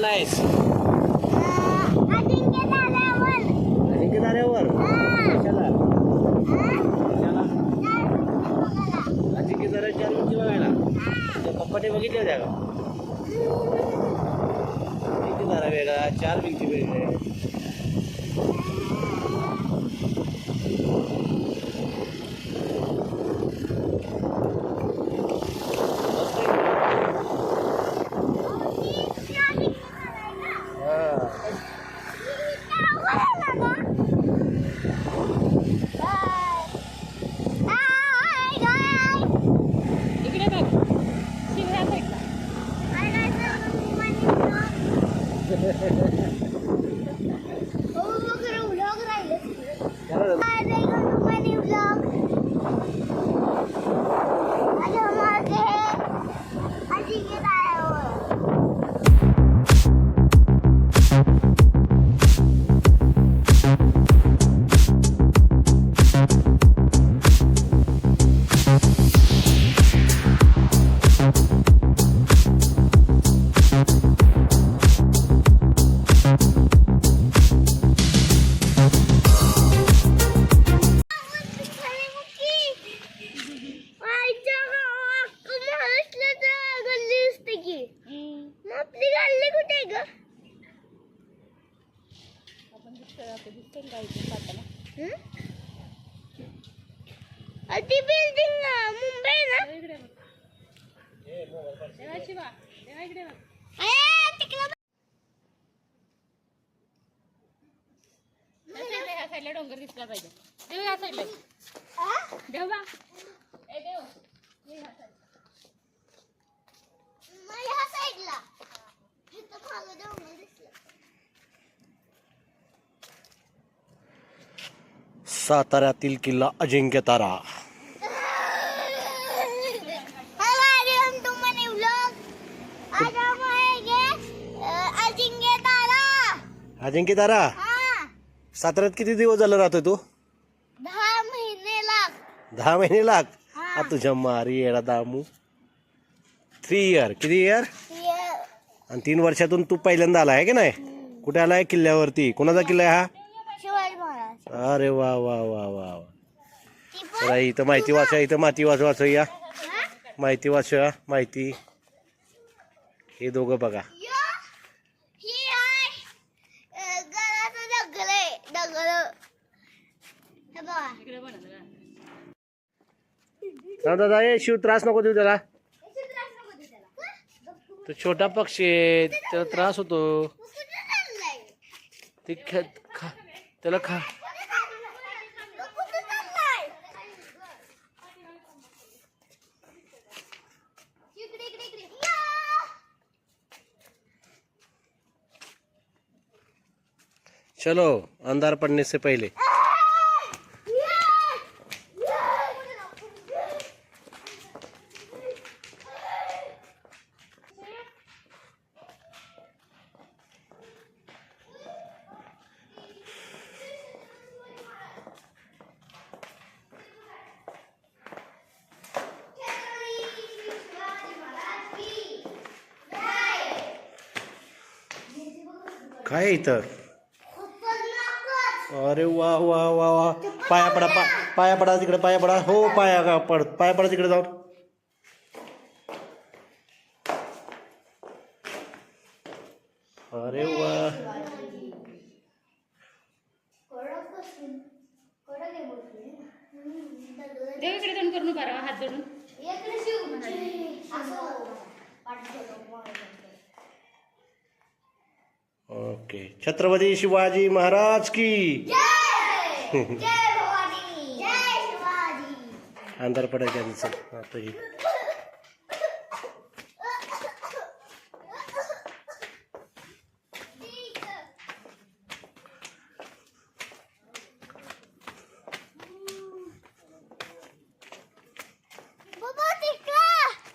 आलायस? अजिंक्य झाल्यावर अजिंक्य ताऱ्यावर कशाला? कशाला? अजिंक्य ताऱ्या चार भिंती बघायला. त्या पप्पाने बघितल्या त्या का? अजिंक्य तारा वेगळा चार भिंती वेगळे. हा. इकडे ती बिल्डिंग मुंबई ना. साईडला डोंगर दिसला पाहिजे. देव ह्या साईडला आ? देव बा. ए देव. ये ह्या साईडला. मग ह्या साईडला इथं मागं डोंगर दिसलं. साताऱ्यातील किल्ला अजिंक्य तारा. अजिंक्य तारा. हा. साताऱ्यात किती दिवस झालं राहतोय तू? दहा महिने लाग. दहा महिने लाग? हा. तुझ्या मारी येडा दामू. थ्री इयर किती इयर आणि तीन वर्षातून तू पहिल्यांदा आला आहे की नाही? कुठे आलाय किल्ल्यावरती? कोणाचा किल्ला आहे हा? अरे वा वा वा वा वा. इथं माहिती वाचा इथं माहिती वाच वाचूया हा? माहिती वाचूया माहिती. हे दोघं बघा. यो, ही हे. हा दादा ये शिव त्रास नको देऊ त्याला? तो छोटा पक्षी आहे त्याला त्रास होतो? ते खा त्याला खा. चलो अंधार पडने से पहले। आहे इथं? अरे वा वा वा वा. पाया पडा पा पाया पडा तिकडे पाया पडा. हो पाया का पड. पाया पडा तिकडे जाऊन. अरे वा. देव इकडे तोंड करून राहा हात जोडून. ओके. छत्रपती शिवाजी महाराज की? जय! भवानी! जय शिवाजी! अंधार पडायच्या चल आता ही.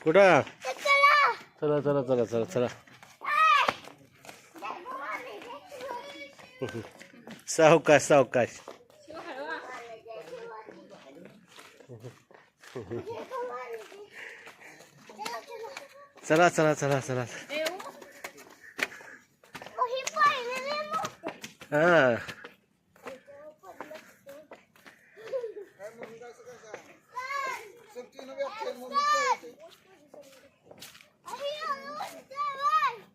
कुठं? चला चला चला चला चला. सावकाश सावकाश. चला चला चला चला. हा.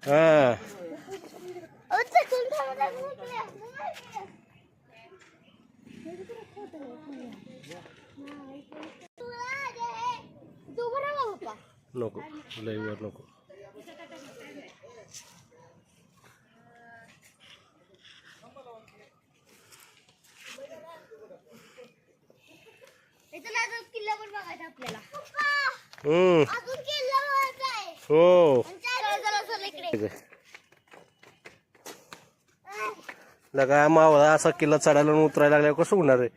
हा तू बरोबर पप्पा नको लई वर नको इथं अजून किल्ला पण बघायचा आपल्याला हम्म अजून किल्ला बघायचा आहे. हो. लगा मावळा असा किल्ला चढायला आणि उतरायला लागल्यावर कसं होणार आहे?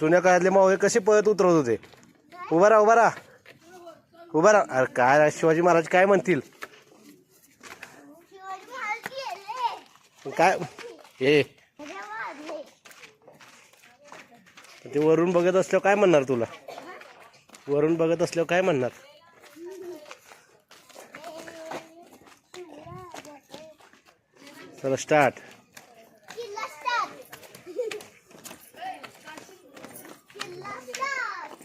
जुन्या काळातले मावळे कसे पळत उतरवत होते? उभा राहा उभा राहा. उभा राहा. अरे काय शिवाजी महाराज काय म्हणतील? काय? वाजले ते वरून बघत असल्यावर काय म्हणणार तुला? वरून बघत असल्यावर काय म्हणणार? चला स्टार्ट किल्ला स्टार्ट किल्ला स्टार्ट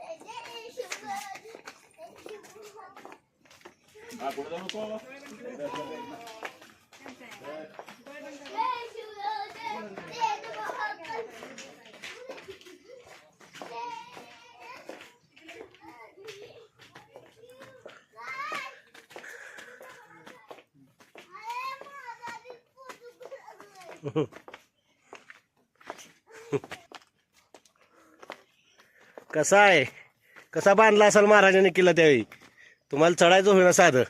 जय शिवाजी जय शिवाजी जय बहादूर कसा आहे? कसा बांधला असाल महाराजांनी किल्ला त्यावेळी? तुम्हाला चढायचं होईना साधं.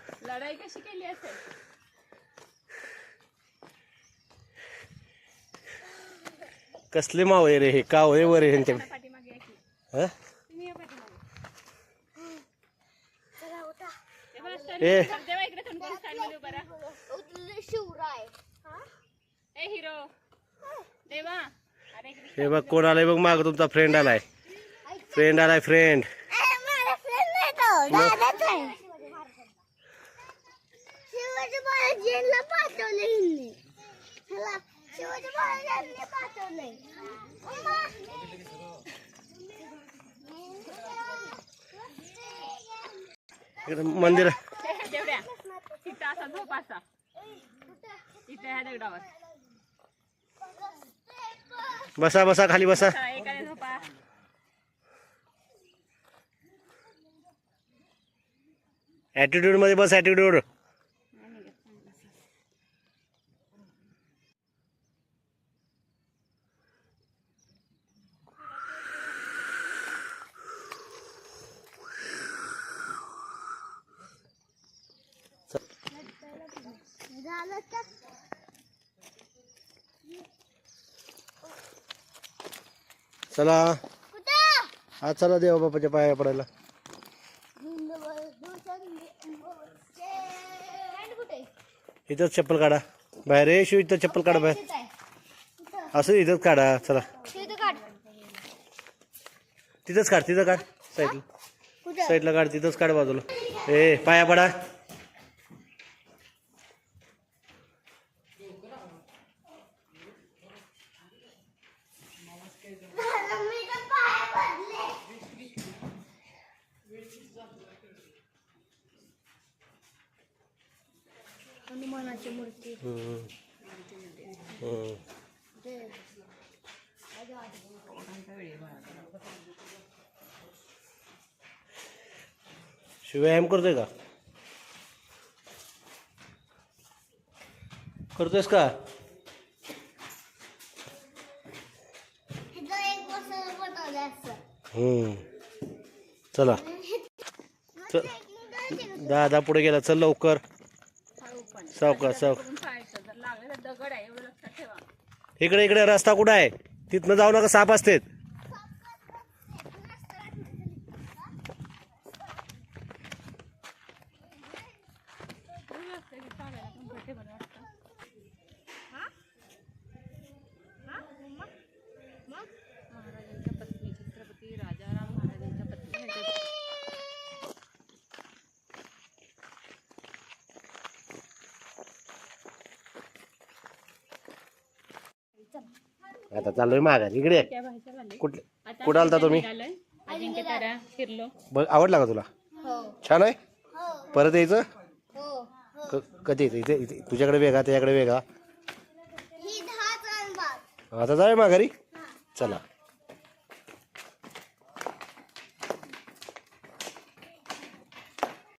कसले मावळे रे हे? कावळे वर आहे ह्यांच्याकडे पाठीमागे या की. हं? बघा, ए. कोण हे? बघ आलाय बघ माग तुमचा फ्रेंड आलाय. फ्रेंड आलाय फ्रेंड माझा फ्रेंड नाही तो. दादाच आहे. शिवाजी महाराजांना पाठवले हिंदी. ह्याला शिवाजी महाराजांनी मंदिर. देवड्या तिथं असा झोप असा. इथं ह्या दगडावर. बसा बसा खाली बसा. चला, एकाने झोपा. ॲटिट्यूडमध्ये बस ॲटिट्यूड चला. आज चला देवा बापाच्या पाया पडायला. इथंच चप्पल काढा. बाहेर ये शिव इथं चप्पल काढा बाहेर. असं इथंच काढा चला. तिथंच काढ तिथं काढ. साईडला. साईडला काढ तिथंच काढ बाजूला. ए पाया पडा. हनुमानाची मूर्ती. व्यायाम करतोय का? करतोयस का? चल. दादा पुढे गेला. चल लवकर. सावकाश सावकाश. इकडे इकडे रस्ता कुठं आहे? तिथनं जाऊ नका साप असते आता चाललोय माघारी. इकडे. त्या झाले कुठले? आता कुठं आलता तुम्ही? निघालोय. अजिंक्य तारा फिरलो. बघ आवडला का तुला? हो. छान आहे? हो. परत यायचं? हो क- कधी येतं? इथे इथे. तुझ्याकडे वेगळा त्याच्याकडे वेगळा ही. दहा आता जाऊया माघारी? चला.